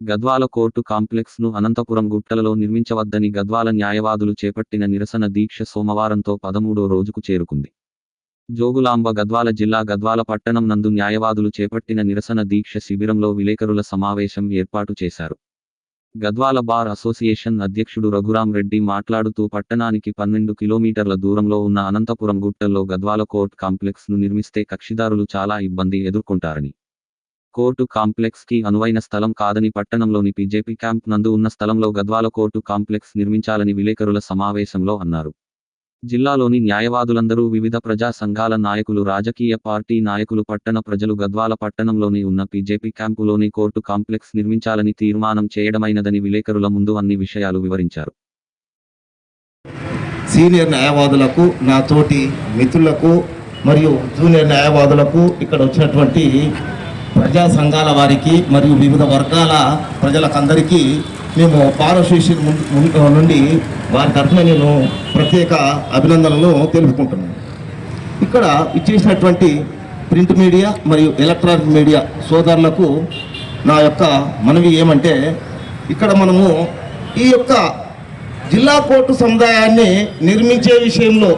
Gadwal court కాంప్లెక్స్ను అనంతపురం గుట్టలలో నిర్మించవద్దని గద్వాల న్యాయవాదులు చేపట్టిన నిరసన దీక్ష సోమవారంతో పదమూడో రోజుకు చేరుకుంది. జోగులాంబ గద్వాల జిల్లా గద్వాల పట్టణం నందు న్యాయవాదులు చేపట్టిన నిరసన దీక్ష శిబిరంలో విలేకరుల సమావేశం ఏర్పాటు చేశారు. గద్వాల బార్ అసోసియేషన్ అధ్యక్షుడు రఘురాం రెడ్డి మాట్లాడుతూ పట్టణానికి పన్నెండు కిలోమీటర్ల దూరంలో ఉన్న అనంతపురం గుట్టల్లో గద్వాల కోర్ట్ కాంప్లెక్స్ను నిర్మిస్తే కక్షిదారులు చాలా ఇబ్బంది ఎదుర్కొంటారని కోర్టు కాంప్లెక్స్కి అనువైన స్థలం కాదని పట్టణంలోని బీజేపీ క్యాంప్ నందు ఉన్న స్థలంలో గద్వాల కోర్టు కాంప్లెక్స్ నిర్మించాలని విలేకరుల సమావేశంలో అన్నారు. జిల్లాలోని న్యాయవాదులందరూ వివిధ ప్రజా సంఘాల నాయకులు రాజకీయ పార్టీ నాయకులు పట్టణ ప్రజలు గద్వాల పట్టణంలోని ఉన్న బీజేపీ క్యాంపులోని కోర్టు కాంప్లెక్స్ నిర్మించాలని తీర్మానం చేయడమైనదని విలేకరుల ముందు అన్ని విషయాలు వివరించారు. సీనియర్ న్యాయవాదులకు నా తోటి మిత్రులకు మరియు జూనియర్ న్యాయవాదులకు ఇక్కడ వచ్చినటువంటి ప్రజా సంఘాల వారికి మరియు వివిధ వర్గాల ప్రజలకందరికీ మేము బార్ నుండి వారి తరఫున నేను ప్రత్యేక అభినందనలు తెలుపుకుంటున్నాను. ఇక్కడ ఇచ్చేసినటువంటి ప్రింట్ మీడియా మరియు ఎలక్ట్రానిక్ మీడియా సోదరులకు నా యొక్క మనవి ఏమంటే ఇక్కడ మనము ఈ యొక్క జిల్లా కోర్టు సముదాయాన్ని నిర్మించే విషయంలో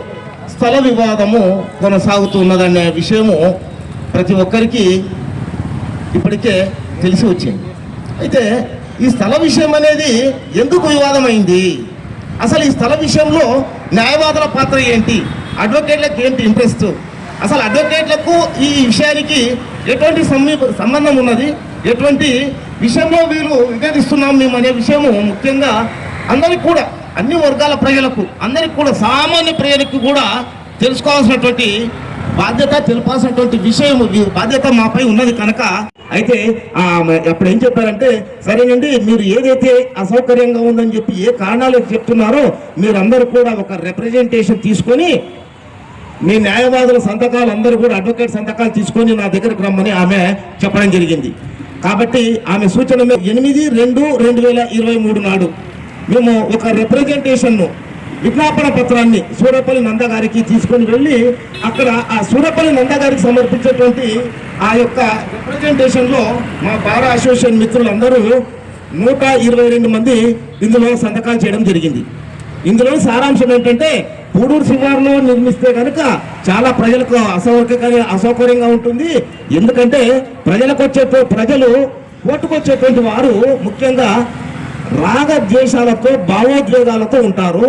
స్థల వివాదము కొనసాగుతున్నదనే విషయము ప్రతి ఒక్కరికి ఇప్పటికే తెలిసి వచ్చింది. అయితే ఈ స్థల విషయం అనేది ఎందుకు వివాదమైంది? అసలు ఈ స్థల విషయంలో న్యాయవాదుల పాత్ర ఏంటి? అడ్వకేట్లకు ఏంటి ఇంట్రెస్ట్ అసలు అడ్వకేట్లకు ఈ విషయానికి ఎటువంటి సమీ- సంబంధం ఉన్నది? ఎటువంటి విషయంలో వీళ్ళు విభేదిస్తున్నాం మేము అనే విషయము ముఖ్యంగా అందరికి కూడా అన్ని వర్గాల ప్రజలకు అందరికి కూడా సామాన్య ప్రజలకు కూడా తెలుసుకోవాల్సినటువంటి బాధ్యత తెలిపాల్సినటువంటి విషయం బాధ్యత మాపై ఉన్నది కనుక అయితే అప్పుడు ఏం చెప్పారంటే సరేనండి మీరు ఏదైతే అసౌకర్యంగా ఉందని చెప్పి ఏ కారణాలు చెప్తున్నారో మీరందరూ కూడా ఒక రిప్రజెంటేషన్ తీసుకొని మీ న్యాయవాదుల సంతకాలు అందరూ కూడా అడ్వకేట్ సంతకాలు తీసుకొని నా దగ్గరకు రమ్మని ఆమె చెప్పడం జరిగింది. కాబట్టి ఆమె సూచన ఎనిమిది రెండు రెండు వేల ఇరవై మూడు నాడు మేము ఒక రిప్రజెంటేషన్ను విజ్ఞాపన పత్రాన్ని సూరపల్లి నందగారికి తీసుకొని వెళ్ళి అక్కడ ఆ సూరపల్లి నందగారికి సమర్పించేటువంటి ఆ యొక్క రిప్రజెంటేషన్లో మా బారా అసోసియేషన్ మిత్రులందరూ నూట ఇరవై రెండు మంది ఇందులో సంతకాలు చేయడం జరిగింది. ఇందులో సారాంశం ఏంటంటే పూడూరు శివారులో నిర్మిస్తే కనుక చాలా ప్రజలకు అసౌకర్య అసౌకర్యంగా ఉంటుంది. ఎందుకంటే ప్రజలకు వచ్చే ప్రజలు ఓటుకొచ్చేటువంటి వారు ముఖ్యంగా రాగద్వేషాలతో భావోద్వేగాలతో ఉంటారు.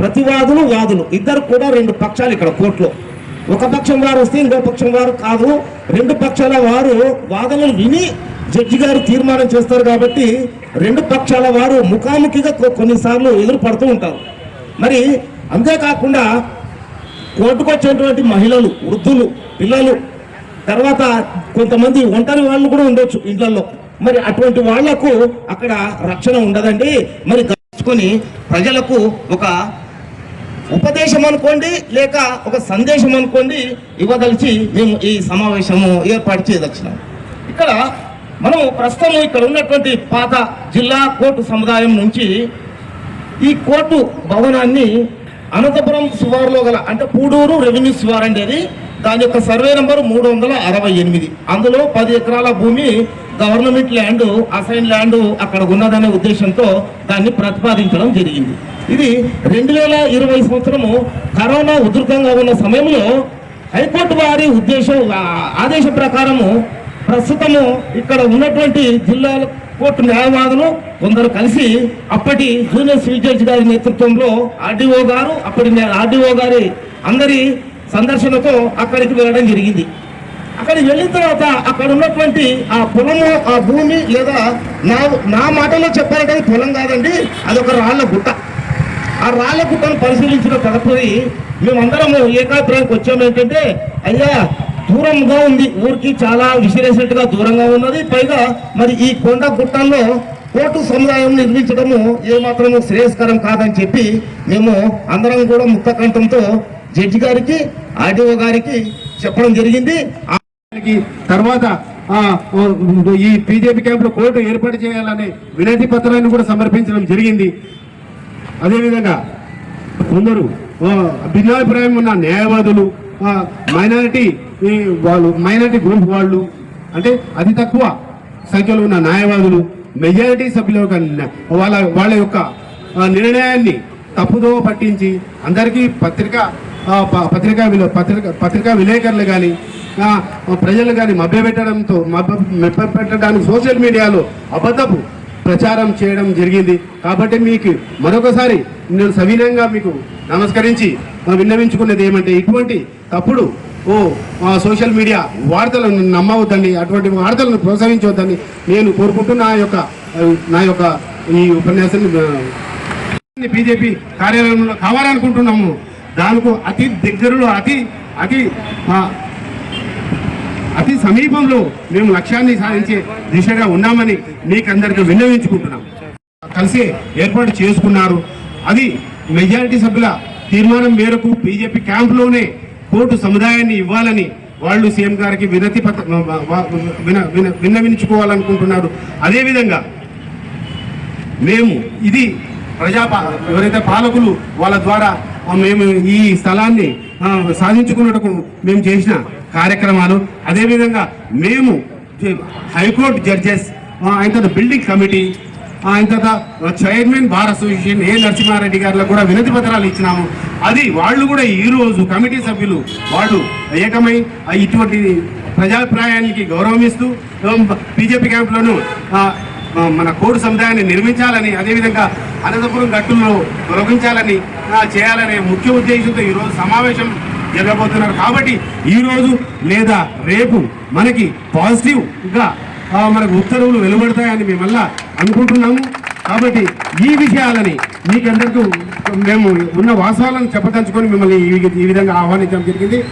ప్రతివాదులు వాదులు. ఇద్దరు కూడా రెండు పక్షాలు ఇక్కడ కోర్టులో. ఒక పక్షం వారు వస్తే ఇంకో పక్షం వారు కాదు. రెండు పక్షాల వారు వాదనలు విని జడ్జి గారు తీర్మానం చేస్తారు కాబట్టి రెండు పక్షాల వారు ముఖాముఖిగా కొన్నిసార్లు ఎదురు పడుతూ ఉంటారు. మరి అంతేకాకుండా కోర్టుకు వచ్చేటువంటి మహిళలు వృద్ధులు పిల్లలు తర్వాత కొంతమంది ఒంటరి వాళ్ళు కూడా ఉండొచ్చు ఇళ్ళలో మరి అటువంటి వాళ్ళకు అక్కడ రక్షణ ఉండదండి. మరి గమనించుకొని ప్రజలకు ఒక ఉపదేశం అనుకోండి లేక ఒక సందేశం అనుకోండి ఇవ్వదలిచి మేము ఈ సమావేశము ఏర్పాటు చేయదలిచినాం. ఇక్కడ మనం ప్రస్తుతం ఇక్కడ ఉన్నటువంటి పాత జిల్లా కోర్టు సముదాయం నుంచి ఈ కోర్టు భవనాన్ని అనంతపురం శివారులో గల అంటే పూడూరు రెవెన్యూ శివారు అనేది దాని యొక్క సర్వే నెంబర్ మూడు వందల అరవై ఎనిమిది. అందులో పది ఎకరాల భూమి గవర్నమెంట్ ల్యాండ్ అసైన్ ల్యాండ్ అక్కడ ఉన్నదనే ఉద్దేశంతో దాన్ని ప్రతిపాదించడం జరిగింది. ఇది రెండు వేల ఇరవై సంవత్సరము కరోనా ఉధృతంగా ఉన్న సమయంలో హైకోర్టు వారి ఉద్దేశం ఆదేశ ఆదేశం ప్రకారము ప్రస్తుతము ఇక్కడ ఉన్నటువంటి జిల్లా కోర్టు న్యాయవాదులు కొందరు కలిసి అప్పటి జూనియర్ సివిల్ జడ్జి గారి నేతృత్వంలో ఆర్డీఓ గారు అప్పటి ఆర్డీఓ గారి అందరి సందర్శనతో అక్కడికి వెళ్ళడం జరిగింది. అక్కడికి వెళ్ళిన తర్వాత అక్కడ ఉన్నటువంటి ఆ పొలము ఆ భూమి లేదా నా నా మాటలో చెప్పాలంటే పొలం కాదండి అదొక రాళ్ళ గుట్ట. ఆ రాళ్ళ గుట్టను పరిశీలించిన తదుపరి మేమందరము ఏకాభిప్రాయానికి వచ్చాము ఏంటంటే అయ్యా దూరంగా ఉంది ఊరికి చాలా విసిరేసినట్టుగా దూరంగా ఉన్నది పైగా మరి ఈ కొండ గుట్టల్లో కోర్టు సముదాయం నిర్మించడము ఏమాత్రము శ్రేయస్కరం కాదని చెప్పి మేము అందరం కూడా ముక్తకంఠంతో జడ్జి గారికి ఆర్డీఓ గారికి చెప్పడం జరిగింది. ఆ తర్వాత ఈ బీజేపీ క్యాంప్లో కోర్టు ఏర్పాటు చేయాలనే వినతి పత్రాన్ని కూడా సమర్పించడం జరిగింది. అదేవిధంగా కొందరు భిన్నాభిప్రాయం ఉన్న న్యాయవాదులు మైనారిటీ ఈ వాళ్ళు మైనారిటీ గ్రూప్ వాళ్ళు అంటే అతి తక్కువ సంఖ్యలో ఉన్న న్యాయవాదులు మెజారిటీ సభ్యుల వాళ్ళ వాళ్ళ యొక్క నిర్ణయాన్ని తప్పుదో పట్టించి అందరికీ పత్రిక ప- పత్రికా విలే పత్రిక పత్రికా విలేకరులు కానీ ప్రజలు కానీ మభ్యపెట్టడంతో మభ్య మభ్యపెట్టడానికి సోషల్ మీడియాలో అబద్ధపు ప్రచారం చేయడం జరిగింది. కాబట్టి మీకు మరొకసారి నేను సవినయంగా మీకు నమస్కరించి విన్నవించుకునేది విన్నవించుకున్నది ఏమంటే ఇటువంటి తప్పుడు ఓ సోషల్ మీడియా వార్తలను నమ్మవద్దండి అటువంటి వార్తలను ప్రోత్సహించవద్దని నేను కోరుకుంటూ నా యొక్క నా యొక్క ఈ ఉపన్యాసాన్ని బీజేపీ కార్యాలయంలో కావాలనుకుంటున్నాము. దానికి అతి దగ్గరలో అతి అతి అతి సమీపంలో మేము లక్ష్యాన్ని సాధించే దిశగా ఉన్నామని మీకందరికీ విన్నవించుకుంటున్నాం. కలిసి ఏర్పాటు చేసుకున్నారు. అది మెజారిటీ సభ్యుల తీర్మానం మేరకు బీజేపీ క్యాంపులోనే కోర్టు సముదాయాన్ని ఇవ్వాలని వాళ్ళు సీఎం గారికి వినతి పత్ర విన విన- విన్నవించుకోవాలనుకుంటున్నారు. అదేవిధంగా మేము ఇది ప్రజా ఎవరైతే పాలకులు వాళ్ళ ద్వారా మేము ఈ స్థలాన్ని సాధించుకున్నట్టుకు మేము చేసిన కార్యక్రమాలు. అదేవిధంగా మేము హైకోర్టు జడ్జెస్ ఆయన తర్వాత బిల్డింగ్ కమిటీ ఆయన తర్వాత chairman bar association A Narasimha Reddy గారిలో కూడా వినతి పత్రాలు ఇచ్చినాము. అది వాళ్ళు కూడా ఈ రోజు కమిటీ సభ్యులు వాళ్ళు ఏకమై ఇటువంటి ప్రజాభిప్రాయానికి గౌరవం ఇస్తూ బీజేపీ క్యాంపులను మన కోడు సముదాయాన్ని నిర్మించాలని అదేవిధంగా అనంతపురం గట్టుల్లో తొలగించాలని చేయాలనే ముఖ్య ఉద్దేశంతో ఈరోజు సమావేశం జరగబోతున్నారు. కాబట్టి ఈరోజు లేదా రేపు మనకి పాజిటివ్గా మనకు ఉత్తర్వులు వెలువడతాయని మేమల్లా అనుకుంటున్నాము. కాబట్టి ఈ విషయాలని మీకందరికీ మేము ఉన్న వాస్తవాలను చెప్పదలుచుకొని మిమ్మల్ని ఈ విధంగా ఆహ్వానించడం జరిగింది.